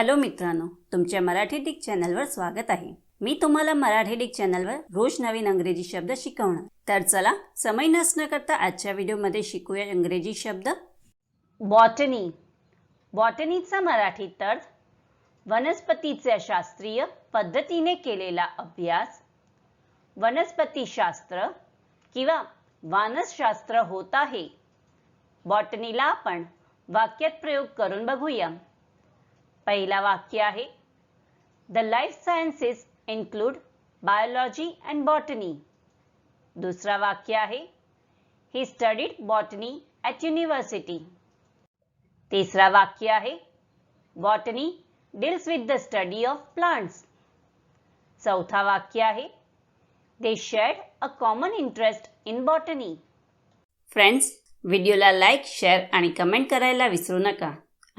Hello मित्रांनो तुमच्या Marathi Dick चॅनलवर स्वागत आहे. मी तुम्हाला मराठी डिक चॅनलवर रोज नवीन अंग्रेजी शब्द शिकवणार. तर चला समय नसणं करता आजच्या व्हिडिओमध्ये शिकूया इंग्रजी शब्द. बॉटनी. बॉटनीचा मराठी अर्थ वनस्पतीचा शास्त्रीय पद्धतीने केलेला अभ्यास वनस्पतीशास्त्र किंवा वानसशास्त्र होत आहे. बॉटनीला आपण वाक्यात प्रयोग करून बघूया. पहिला वाक्य आहे. The life sciences include biology and botany दुसरा वाक्य आहे. He studied botany at university तिसरा वाक्य आहे. Botany deals with the study of plants चौथा वाक्य आहे. They shared a common interest in botany friends व्हिडिओला लाईक शेअर आणि कमेंट करायला विसरू नका.